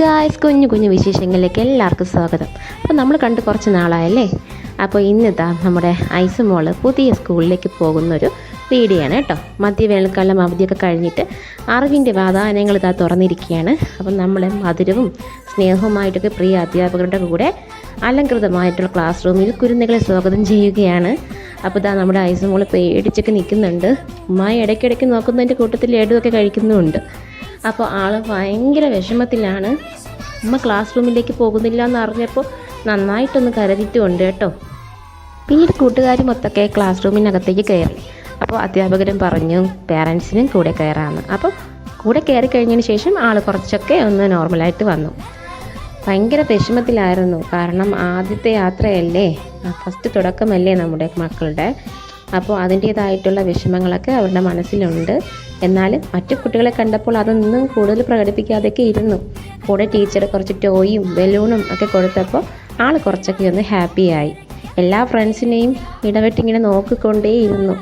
Guys കുഞ്ഞു കുഞ്ഞു വിശേഷങ്ങളിലേക്ക് എല്ലാവർക്കും സ്വാഗതം. അപ്പോൾ നമ്മൾ കണ്ട് കുറച്ച് നാളായല്ലേ? അപ്പോൾ ഇന്നിതാ നമ്മുടെ ഐസ് മോൾ പുതിയ സ്കൂളിലേക്ക് പോകുന്നൊരു വീഡിയോ ആണ് കേട്ടോ മധ്യവേനൽക്കാലം അവധിയൊക്കെ കഴിഞ്ഞിട്ട് അറിവിന്റെ വാതായനങ്ങൾ ഇതാ തുറന്നിരിക്കുകയാണ്. അപ്പം നമ്മൾ മധുരവും സ്നേഹവുമായിട്ടൊക്കെ പ്രിയ അധ്യാപകരുടെ കൂടെ അലങ്കൃതമായിട്ടുള്ള ക്ലാസ് റൂമിൽ കുരുന്നുകളെ സ്വാഗതം ചെയ്യുകയാണ്. അപ്പോൾ ഇതാ നമ്മുടെ ഐസ് മോൾ പേടിച്ചൊക്കെ നിൽക്കുന്നുണ്ട്. ഉമ്മായി ഇടയ്ക്കിടയ്ക്ക് നോക്കുന്നതിന്റെ കൂട്ടത്തിൽ ലഡുവൊക്കെ കഴിക്കുന്നുമുണ്ട്. അപ്പോൾ ആൾ ഭയങ്കര വിഷമത്തിലാണ്. അമ്മ ക്ലാസ് റൂമിലേക്ക് പോകുന്നില്ല എന്ന് അറിഞ്ഞപ്പോൾ നന്നായിട്ടൊന്ന് കരുതിയിട്ടുമുണ്ട് കേട്ടോ. പിന്നീട് കൂട്ടുകാരും മൊത്തമൊക്കെ ക്ലാസ് റൂമിനകത്തേക്ക് കയറി. അപ്പോൾ അധ്യാപകരും പറഞ്ഞു പേരൻസിനും കൂടെ കയറാമെന്ന് അപ്പോൾ കൂടെ കയറി കഴിഞ്ഞതിന് ശേഷം ആൾ കുറച്ചൊക്കെ ഒന്ന് നോർമലായിട്ട് വന്നു. ഭയങ്കര വിഷമത്തിലായിരുന്നു. കാരണം ആദ്യത്തെ യാത്രയല്ലേ? ഫസ്റ്റ് തുടക്കമല്ലേ നമ്മുടെ മക്കളുടെ? അപ്പോൾ അതിന്റേതായിട്ടുള്ള വിഷമങ്ങളൊക്കെ അവരുടെ മനസ്സിലുണ്ട്. എന്നാലും മറ്റു കുട്ടികളെ കണ്ടപ്പോൾ അതൊന്നും കൂടുതൽ പ്രകടിപ്പിക്കാതെയൊക്കെ ഇരുന്നു. കൂടെ ടീച്ചർ കുറച്ച് ടോയും ബലൂണും ഒക്കെ കൊടുത്തപ്പോൾ ആൾ കുറച്ചൊക്കെ ഒന്ന് ഹാപ്പിയായി എല്ലാ ഫ്രണ്ട്സിനെയും ഇടവിട്ടിങ്ങനെ നോക്കിക്കൊണ്ടേയിരുന്നു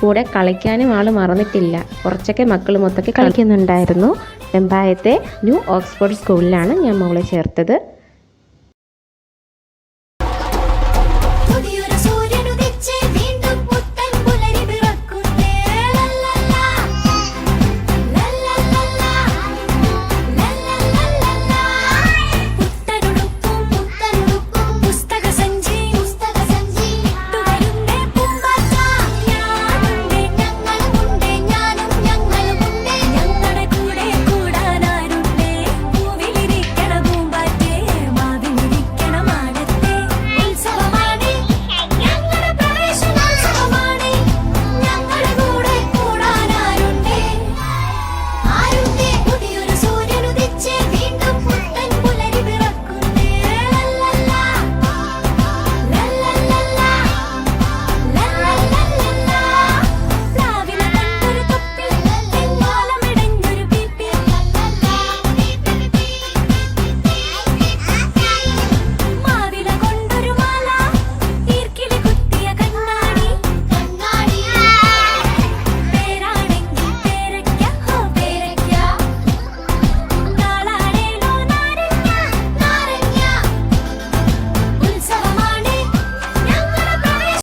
കൂടെ കളിക്കാനും ആൾ മറന്നിട്ടില്ല. കുറച്ചൊക്കെ മക്കൾ മൊത്തമൊക്കെ കളിക്കുന്നുണ്ടായിരുന്നു. വെമ്പായത്തെ ന്യൂ ഓക്സ്ഫോർഡ് സ്കൂളിലാണ് ഞാൻ മോളെ ചേർത്തത്.